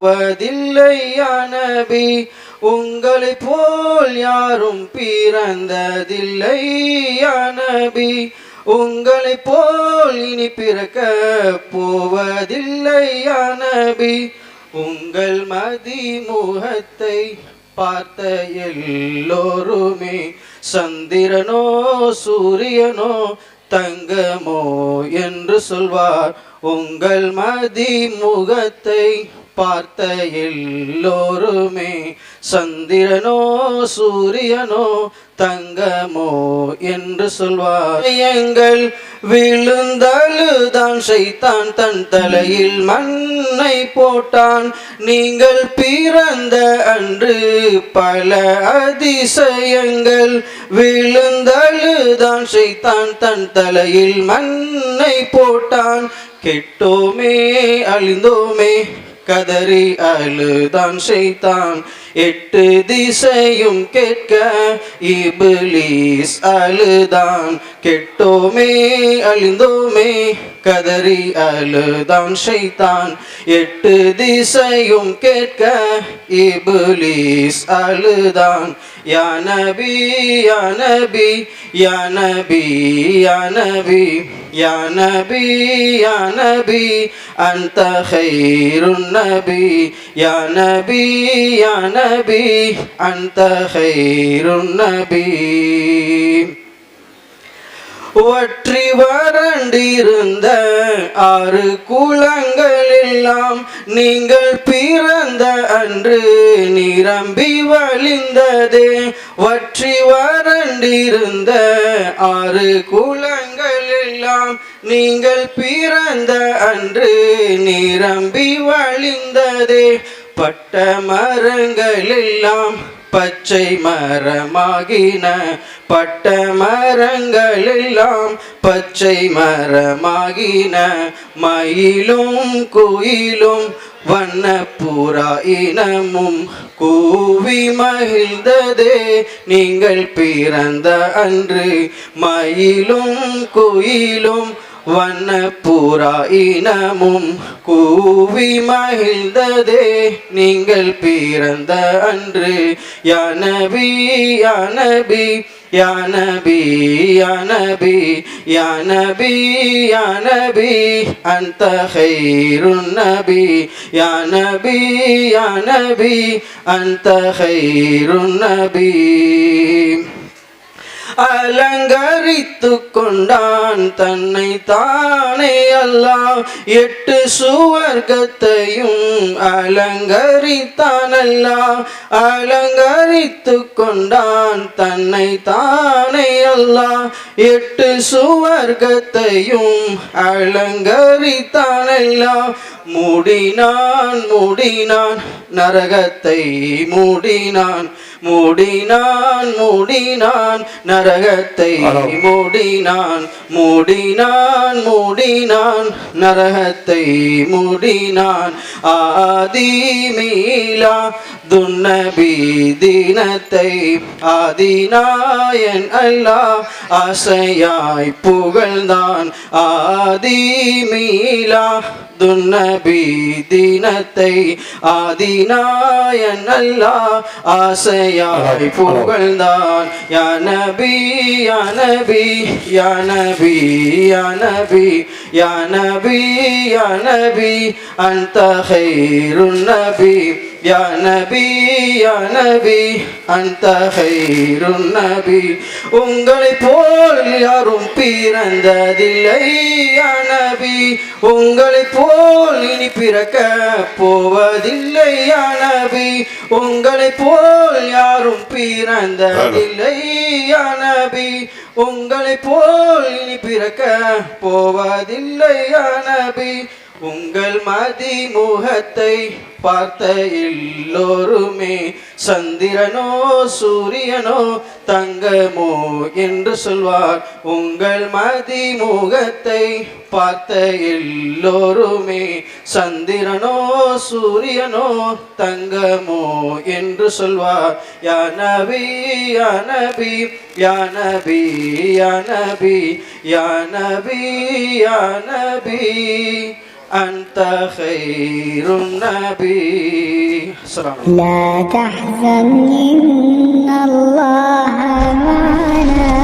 பிறப்பதில்லை அனபி உங்களை போல் யாரும் பிறந்ததில்லை அனபி. உங்களை போல் இனி பிறக்க போவதில்லை அனபி. உங்கள் மதி முகத்தை பார்த்த எல்லோருமே சந்திரனோ சூரியனோ தங்கமோ என்று சொல்வார். உங்கள் மதிமுகத்தை பார்த்த எல்லோருமே சந்திரனோ சூரியனோ தங்கமோ என்று சொல்வார். எங்கள் விழுந்தழுதான் செய்தான் தன் தலையில் மண்ணை போட்டான். நீங்கள் பிறந்த அன்று பல அதிசயங்கள் விழுந்தழுதான் செய்தான் தன் தலையில் மண்ணை போட்டான். கெட்டோமே அழிந்தோமே கதறி அழுதான் செய்தான் எட்டு திசையும் கேட்க இபிலீஸ் அழுதான். கெட்டோமே அழிந்தோமே கதறி அழுதான் செய்தான் எட்டு திசையும் கேட்க இபிலீஸ் அழுதான். يا نبي يا نبي يا نبي يا نبي يا نبي يا نبي أنت خير النبي. يا نبي يا نبي أنت خير النبي. வற்றி வறண்டிருந்த ஆறு குளங்கள் எல்லாம் நீங்கள் பிறந்த அன்று நிரம்பி வழிந்ததே. வற்றி வறண்டிருந்த ஆறு குளங்கள் எல்லாம் நீங்கள் பிறந்த அன்று நிரம்பி வழிந்ததே. பட்ட மரங்கள் எல்லாம் பச்சை மரமாகின. பட்ட மரங்கள் எல்லாம் பச்சை மரமாகின. மயிலும் குயிலும் வண்ணப்புறா இனமும் கூவி மகிழ்ந்ததே. நீங்கள் பிறந்த அன்று மயிலும் குயிலும் வண்ணப்புறா இனமும் கூவி மகிழ்ந்ததே. நீங்கள் பிறந்த அன்று யானபி யானபி யானபி யானபி யானபி யானபி. அந்த ஹைருன் நபி யானபி யானபி. அந்த ஹைருன் நபி. அலங்கரித்து கொண்டான் தன்னை தானே அல்லாம் எட்டு சுவர்க்கத்தையும் அலங்கரித்தான் அல்லாம் அலங்கரித்து கொண்டான் தன்னை தானே அல்லாம் எட்டு சுவர்க்கத்தையும் அலங்கரித்தான் எல்லாம் மூடினான் மூடினான் நரகத்தை மூடினான். மூடினான் மூடினான் நர நரகத்தை மூடினான் மூடினான் மூடினான். நரகத்தை மூடினான். ஆதி மீலா துன்னபி தினத்தை. ஆதிநாயன் அல்லாஹ் ஆசையாய் புகழ்ந்தான். ஆதி மீலா துன்னபி தினத்தை. ஆதிநாயன் அல்லாஹ் ஆசையாய் புகழ்ந்தான். யா நபி நபி யா நபி யா நபி யா நபி. يا نبي يا نبي أنت خير النبي يا نبي يا نبي அந்த ஹைருன் நபி. உங்களை போல் யாரும் பிறந்ததில்லை யா நபி. உங்களை போல் இனி பிறக்க போவதில்லை யா நபி. உங்களை போல் யாரும் பிறந்ததில்லை யா நபி. உங்களை போல் இனி பிறக்க போவதில்லை நபி? உங்கள் மதி முகத்தை பார்த்த எல்லோருமே சந்திரனோ சூரியனோ தங்கமோ என்று சொல்வார். உங்கள் மதி முகத்தை பார்த்த எல்லோருமே சந்திரனோ சூரியனோ தங்கமோ என்று சொல்வார். யானபி யானபி யானபி யானபி யானபி யானபி. أنت خير النبي. لا تحزن إن الله معنا.